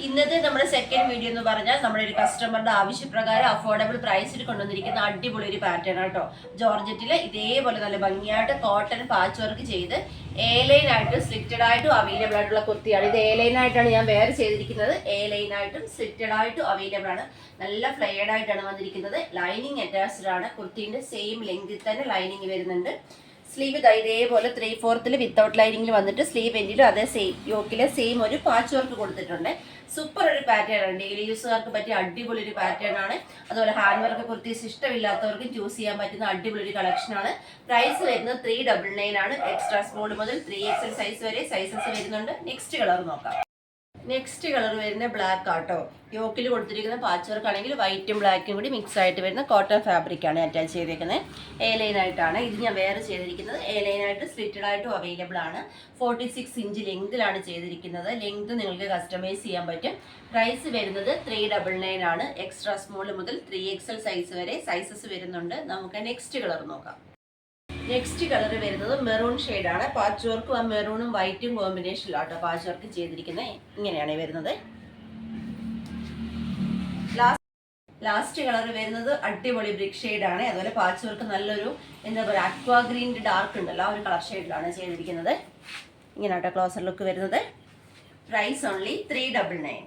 ഇന്നത്തെ നമ്മുടെ second video എന്ന് പറഞ്ഞാൽ നമ്മുടെ ഒരു കസ്റ്റമറുടെ ആവശ്യപ്രകാരം അഫോർഡബിൾ പ്രൈസിൽ കൊണ്ടുവന്നിരിക്കുന്ന അടിപൊളി ഒരു പാറ്റേൺ ആട്ടോ ജോർജറ്റിൽ ഇതേപോലെ നല്ല ഭംഗിയായിട്ട് കോട്ടൺ പാച്ച് വർക്ക് ചെയ്ത് എ ലൈൻ ആയിട്ട് സ്ലിറ്റഡ് ആയിട്ടും അവൈലബിൾ ആയിട്ടുള്ള കുർത്തിയാണ്. ഇത് ലൈൻ ആയിട്ടാണ് ഞാൻ വേറെ ചെയ്തിരിക്കുന്നത്. എ ലൈൻ ആയിട്ടും സ്ലിറ്റഡ് ആയിട്ടും അവൈലബിൾ ആണ്. നല്ല ഫ്ലെയർഡ് ആയിട്ടാണ് വന്നിരിക്കുന്നത്. ലൈനിങ് അറ്റാച്ച്ഡ് ആണ്. കുർത്തിന്റെ സെയിം ലെങ്തിൽ തന്നെ ലൈനിങ് വരുന്നുണ്ട്. സ്ലീവ് ഇതാ ഇതേപോലെ ത്രീ ഫോർത്തിൽ വിത്തൗട്ട് ലൈനിങ്ങിൽ വന്നിട്ട് സ്ലീവ് എൻഡിലും അതേ സെയിം യോക്കിലെ സെയിം ഒരു പാച്ച് വർക്ക് കൊടുത്തിട്ടുണ്ട്. സൂപ്പർ ഒരു പാറ്റേൺ ആണ്. ഡെയിലി യൂസുകാർക്ക് പറ്റിയ അടിപൊളി ഒരു പാറ്റേൺ ആണ്. അതുപോലെ ഹാൻഡ് വർക്ക് കുർത്തീസ് ഇഷ്ടമില്ലാത്തവർക്ക് ചൂസ് ചെയ്യാൻ പറ്റുന്ന അടിപൊളി ഒരു കളക്ഷൻ ആണ്. പ്രൈസ് വരുന്നത് ത്രീ ഡബിൾ നയൻ ആണ്. എക്സ്ട്രാ സ്മോൾ മുതൽ ത്രീ എക്സൽ സൈസ് വരെ സൈസസ് വരുന്നുണ്ട്. നെക്സ്റ്റ് കളർ നോക്കാം. നെക്സ്റ്റ് കളർ വരുന്ന ബ്ലാക്ക് ആട്ടോ. യോക്കിൽ കൊടുത്തിരിക്കുന്ന പാച്ച് വർക്ക് ആണെങ്കിൽ വൈറ്റും ബ്ലാക്കും കൂടി മിക്സ് ആയിട്ട് വരുന്ന കോട്ടൺ ഫാബ്രിക് ആണ് അറ്റാച്ച് ചെയ്തിരിക്കുന്നത് എ ലൈൻ ആയിട്ടാണ്. ഇത് ഞാൻ വേറെ ചെയ്തിരിക്കുന്നത്. എ ലൈൻ ആയിട്ട് സ്ലിറ്റഡ് ആയിട്ടും അവൈലബിൾ ആണ്. ഫോർട്ടി സിക്സ് ഇഞ്ച് ലെങ്തിലാണ് ചെയ്തിരിക്കുന്നത്. ലെങ്ത് നിങ്ങൾക്ക് കസ്റ്റമൈസ് ചെയ്യാൻ പറ്റും. പ്രൈസ് വരുന്നത് ത്രീ ഡബിൾ നയൻ ആണ്. എക്സ്ട്രാ സ്മോൾ മുതൽ ത്രീ എക്സൽ സൈസ് വരെ സൈസസ് വരുന്നുണ്ട്. നമുക്ക് നെക്സ്റ്റ് കളർ നോക്കാം. നെക്സ്റ്റ് കളർ വരുന്നത് മെറൂൺ ആണ്. പാച്ച് വർക്കും ആ മെറൂണും വൈറ്റും കോമ്പിനേഷനിലാട്ടോ പാച്ച് വർക്ക് ചെയ്തിരിക്കുന്നത് ഇങ്ങനെയാണ് വരുന്നത്. ലാസ്റ്റ് കളർ വരുന്നത് അടിപൊളി ബ്രിക്ക് ആണ്. അതുപോലെ പാച്ച് വർക്ക് നല്ലൊരു എന്താ പറയുക അക്വാ ഗ്രീന്റെ ഡാർക്ക് ഉണ്ടല്ലോ ആ ഒരു കളർ ഷെയ്ഡിലാണ് ചെയ്തിരിക്കുന്നത്. ഇങ്ങനെയാട്ടോ ക്ലോസർ ലുക്ക് വരുന്നത്. Price only three double nine